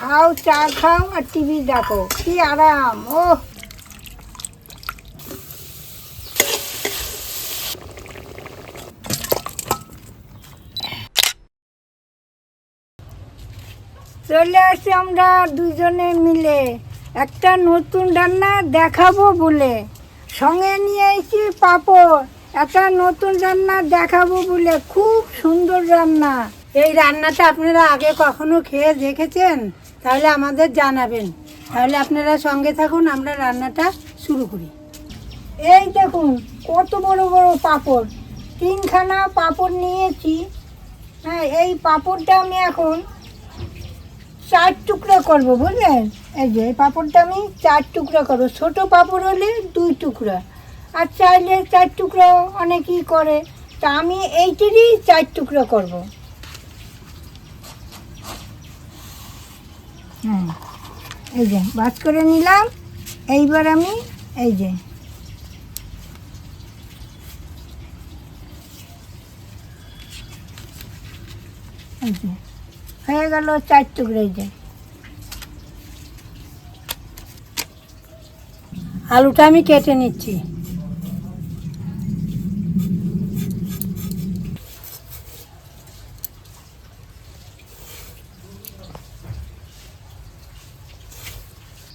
খাও, চা খাও আর টিভি দেখো। কি আরাম ও চলে আসছি আমরা দুজনে মিলে। একটা নতুন রান্না দেখাবো বলে। সঙ্গে নিয়ে এসেছি পাপড়। একটা নতুন রান্না দেখাবো বলে। খুব সুন্দর রান্না। এই রান্নাটা আপনারা আগে কখনো খেয়ে দেখেছেন? তাহলে আমাদের জানাবেন। তাহলে আপনারা সঙ্গে থাকুন, আমরা রান্নাটা শুরু করি। এই দেখুন, কত বড় বড় পাপড়। তিনখানা পাপড় নিয়েছি। হ্যাঁ এই পাপড়টা আমি এখন চার টুকরো করব, বুঝলেন? এই যে, এই পাপড়টা আমি চার টুকরো করব। ছোট পাপড় হলে দুই টুকরা। আর চাইলে চার টুকরো অনেকেই করে। তা আমি এইটিরই চার টুকরো করব। হ্যাঁ। এই যে বাস করে নিলাম। এইবার আমি, এই যে। এই যে, হয়ে গেল চার টুকরো এই যে। আলুটা আমি কেটে নিচ্ছি।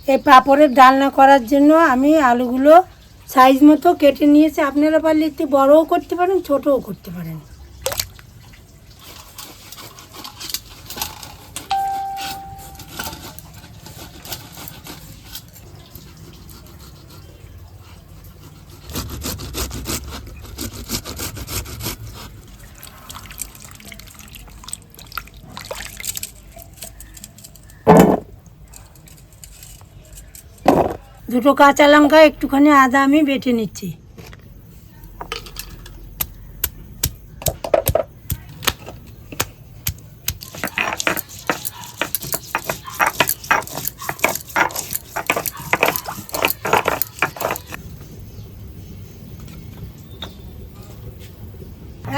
এই পাঁপড়ের ডালনা করার জন্য আমি আলুগুলো সাইজ মতো কেটে নিয়েছি। আপনারা পারলে একটু বড়ও করতে পারেন, ছোটও করতে পারেন। দুটো কাঁচা লঙ্কা, একটুখানি আদা আমি বেটে নিচ্ছি।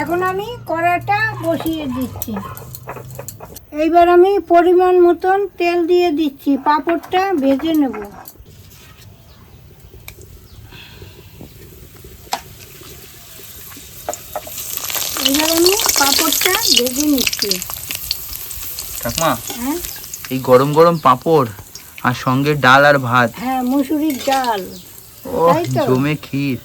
এখন আমি কড়াটা বসিয়ে দিচ্ছি। এইবার আমি পরিমাণ মতন তেল দিয়ে দিচ্ছি, পাঁপড়টা ভেজে নেব এবার আমি পাঁপড়টা ভেজে নিচ্ছি। ঠাকুমা হ্যাঁ? এই গরম গরম পাঁপড় আর সঙ্গে ডাল আর ভাত। হ্যাঁ মুসুরির ডাল। ও জমে ক্ষীর।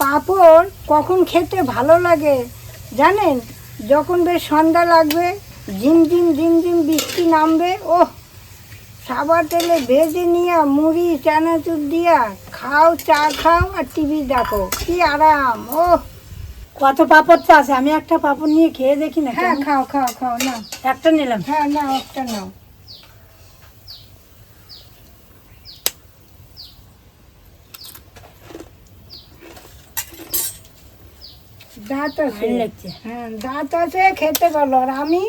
পাঁপড় কখন খেতে ভালো লাগে? জানেন যখন বেশ সন্ধ্যা লাগবে ঝিমঝিম ঝিমঝিম বৃষ্টি নামবে ও সাবার তেলে ভেজে নিয়ে মুড়ি চানাচুর দিয়া খাও চা খাও আর টিভি দেখো। কি আরাম ও কত পাপড় তো আছে আমি একটা পাপড় নিয়ে খেয়ে দেখি না হ্যাঁ খাও খাও খাও না একটা নিলাম। হ্যাঁ না একটা নাও। দাঁত আছে। হ্যাঁ দাঁত আছে খেতে ভালো। আর আমি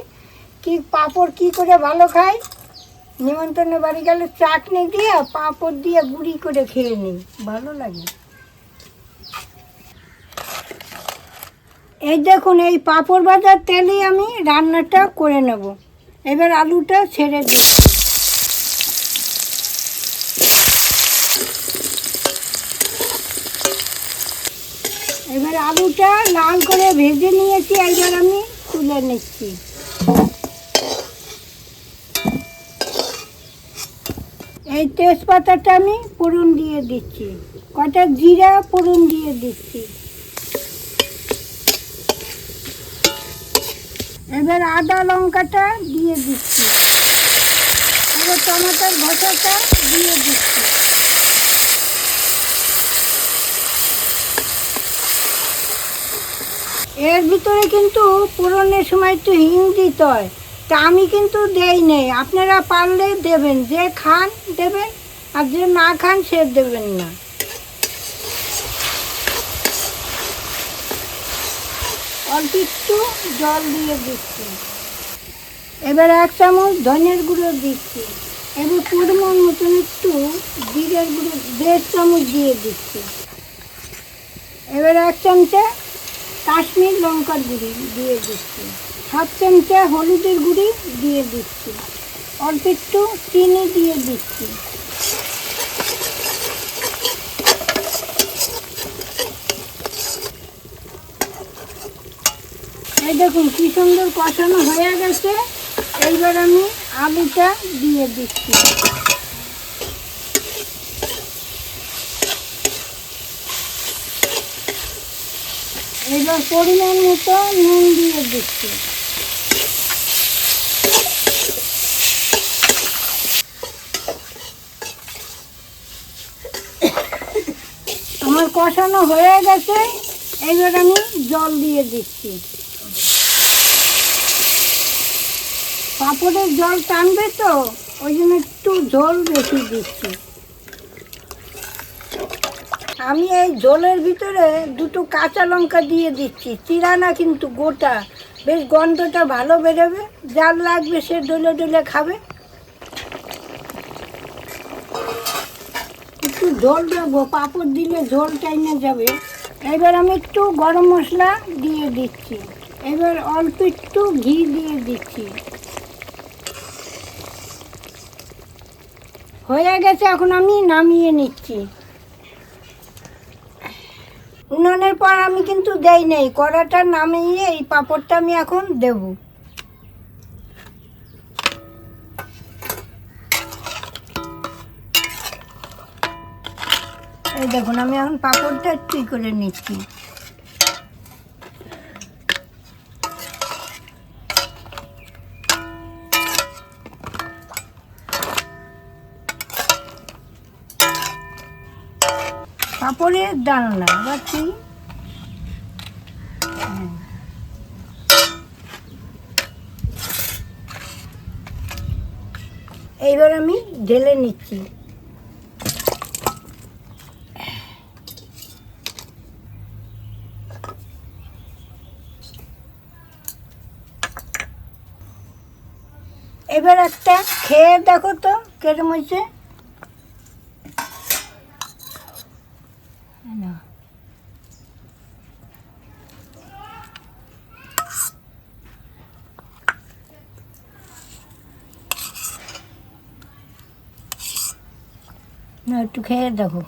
কি পাঁপড় কি করে ভালো খাই? নিমন্ত্রণে বাড়ি গেলে চাটনি দিয়ে পাঁপড় দিয়ে গুঁড়ি করে খেয়ে নিই। ভালো লাগে। এই দেখুন এই পাঁপড় ভাজার তেলেই আমি রান্নাটা করে নেব। এবার আলুটা ছেড়ে দিচ্ছি এবার আলুটা লাল করে ভেজে নিয়েছি একবার আমি তুলে নিচ্ছি। এই তেজপাতাটা আমি ফোড়ন দিয়ে দিচ্ছি। কটা জিরা ফোড়ন দিয়ে দিচ্ছি। এবার আদা লঙ্কাটা দিয়ে দিচ্ছি। এবার টমাটোর ঘষাটা দিয়ে দিচ্ছি। এর ভিতরে কিন্তু পুরনের সময় একটু হিং দিতে হয় তা আমি কিন্তু দেই নেই। আপনারা পারলে দেবেন। যে খান, দেবেন। আর যে না খান, সে দেবেন না। অল্প একটু জল দিয়ে দিচ্ছি। এবার এক চামচ ধনের গুঁড়ো দিচ্ছি। এবার পরিমাণ মতন একটু জিরের গুঁড়ো, দেড় চামচ দিয়ে দিচ্ছি। এবার এক চামচে কাশ্মীর লঙ্কার গুঁড়ি দিয়ে দিচ্ছি। হাফ চামচে হলুদের গুঁড়ি দিয়ে দিচ্ছি। অল্প একটু চিনি দিয়ে দিচ্ছি। এই দেখুন, কি সুন্দর কষানো হয়ে গেছে। এইবার আমি আলুটা দিয়ে দিচ্ছি। এবার পরিমাণ মতো নুন দিয়ে দিচ্ছি। আমার কষানো হয়ে গেছে এইবার আমি জল দিয়ে দিচ্ছি। পাঁপড়ের জল টানবে তো, ওই জন্য একটু জল বেশি দিচ্ছি। আমি এই জলের ভিতরে দুটো কাঁচা লঙ্কা দিয়ে দিচ্ছি। চিরা না কিন্তু, গোটা। বেশ গন্ধটা ভালো বেরোবে। যার লাগবে সে ডলে ডলে খাবে। একটু ঝোল দেবো, পাঁপড় দিলে ঝোল টাইমে যাবে। এবার আমি একটু গরম মশলা দিয়ে দিচ্ছি। এবার অল্প একটু ঘি দিয়ে দিচ্ছি। হয়ে গেছে, এখন আমি নামিয়ে নিচ্ছি। উনানের পর আমি কিন্তু দেই নেই কড়াটা নামিয়ে এই পাঁপড়টা আমি এখন দেব। এই দেখুন, আমি এখন পাঁপড়টা একটু করে নিচ্ছি। পাঁপড়ের ডালনা পাচ্ছি এইবার আমি ঢেলে নিচ্ছি। এবার একটা খেয়ে দেখো তো কেরম হয়েছে। না একটু খেয়ে দেখো।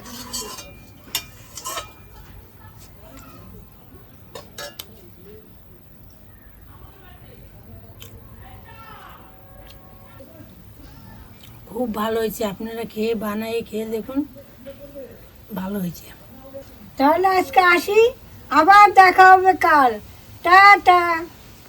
খুব ভালো হয়েছে। আপনারা খেয়ে বানায়ে খেয়ে দেখুন। ভালো হয়েছে। তাহলে আজকে আসি। আবার দেখা হবে কাল। টাটা।